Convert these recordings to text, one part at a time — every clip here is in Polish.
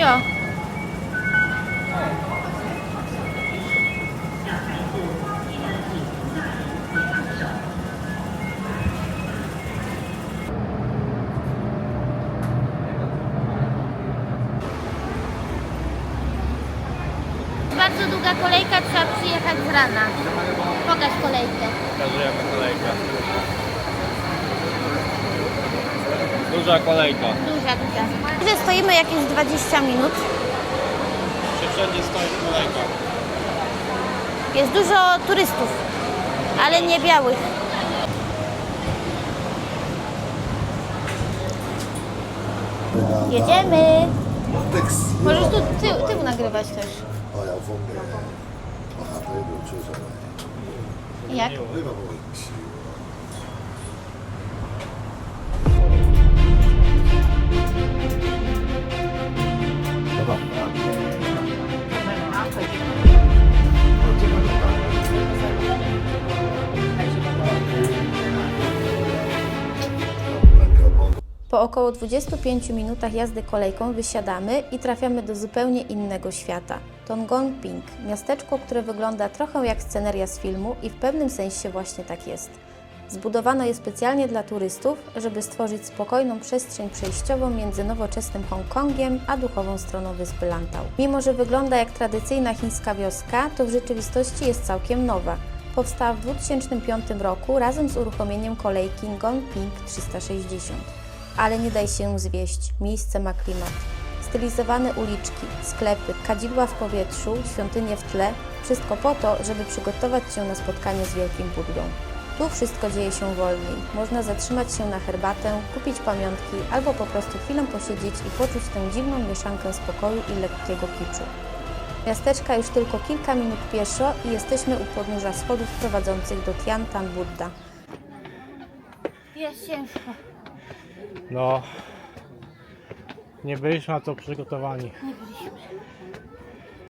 Jo. Bardzo długa kolejka, trzeba przyjechać z rana. Pokaż kolejkę. Pokazujemy kolejkę. Duża kolejka. Duża, duża. Że stoimy jakieś 20 minut. Czy wszędzie stoi kolejka? Jest dużo turystów, ale nie białych. Jedziemy! Możesz tu tył, tył nagrywać też. Jak? Po około 25 minutach jazdy kolejką wysiadamy i trafiamy do zupełnie innego świata. Tongonping, miasteczko, które wygląda trochę jak sceneria z filmu i w pewnym sensie właśnie tak jest. Zbudowano je specjalnie dla turystów, żeby stworzyć spokojną przestrzeń przejściową między nowoczesnym Hongkongiem a duchową stroną wyspy Lantau. Mimo, że wygląda jak tradycyjna chińska wioska, to w rzeczywistości jest całkiem nowa. Powstała w 2005 roku razem z uruchomieniem kolejki Ngonping 360. Ale nie daj się zwieść, miejsce ma klimat. Stylizowane uliczki, sklepy, kadzidła w powietrzu, świątynie w tle wszystko po to, żeby przygotować się na spotkanie z Wielkim Buddą. Tu wszystko dzieje się wolniej. Można zatrzymać się na herbatę, kupić pamiątki albo po prostu chwilę posiedzieć i poczuć tę dziwną mieszankę spokoju i lekkiego kiczu. Miasteczka już tylko kilka minut pieszo i jesteśmy u podnóża schodów prowadzących do Tiantan Buddha. Jest ciężko. No. Nie byliśmy na to przygotowani.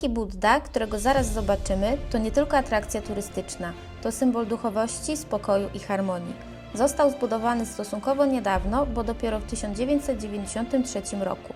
Wielki Buddha, którego zaraz zobaczymy, to nie tylko atrakcja turystyczna, to symbol duchowości, spokoju i harmonii. Został zbudowany stosunkowo niedawno, bo dopiero w 1993 roku.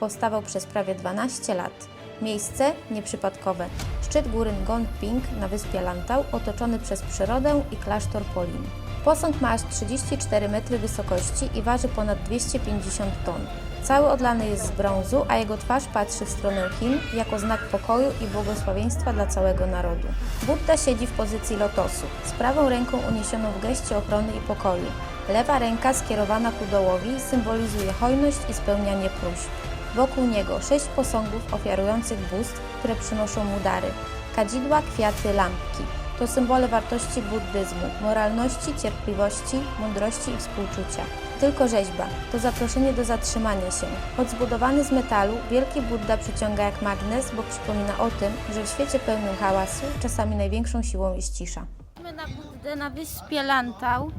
Powstawał przez prawie 12 lat. Miejsce nieprzypadkowe. Szczyt góry Ngonping na wyspie Lantau, otoczony przez przyrodę i klasztor Polin. Posąg ma aż 34 metry wysokości i waży ponad 250 ton. Cały odlany jest z brązu, a jego twarz patrzy w stronę Chin jako znak pokoju i błogosławieństwa dla całego narodu. Buddha siedzi w pozycji lotosu, z prawą ręką uniesioną w geście ochrony i pokoju. Lewa ręka skierowana ku dołowi symbolizuje hojność i spełnianie próśb. Wokół niego sześć posągów ofiarujących bóstw, które przynoszą mu dary. Kadzidła, kwiaty, lampki. To symbole wartości buddyzmu, moralności, cierpliwości, mądrości i współczucia. Tylko rzeźba to zaproszenie do zatrzymania się. Choć zbudowany z metalu, wielki Buddha przyciąga jak magnes, bo przypomina o tym, że w świecie pełnym hałasu czasami największą siłą jest cisza. My na Buddę na wyspie Lantau,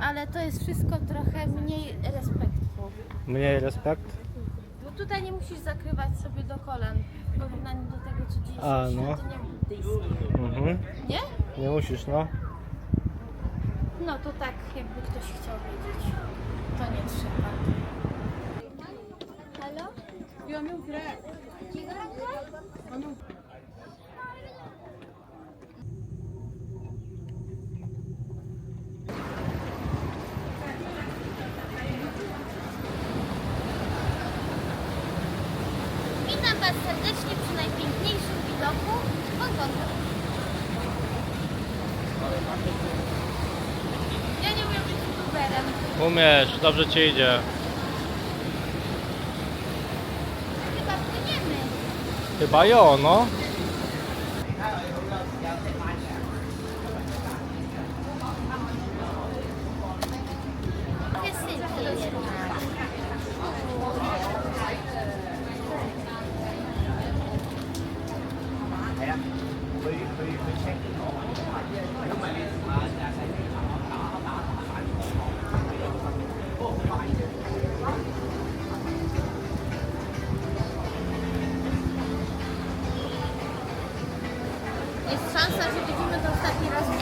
ale to jest wszystko trochę mniej respektu. Mniej respekt? Bo tutaj nie musisz zakrywać sobie do kolan w porównaniu do tego, co dzieje się A, w no. świątyniach buddyjskich. Mhm. Nie? Nie musisz, no. No to tak, jakby ktoś chciał wiedzieć. To nie trzeba. Halo? Witam Was serdecznie przy najpiękniejszym widoku Hongkongu. Ja nie umiem być youtuberem. Umiesz, dobrze ci idzie. Chyba płyniemy. Chyba jo, no. Mogę sypnąć. jest szansa, że widzimy to ostatni raz w życiu.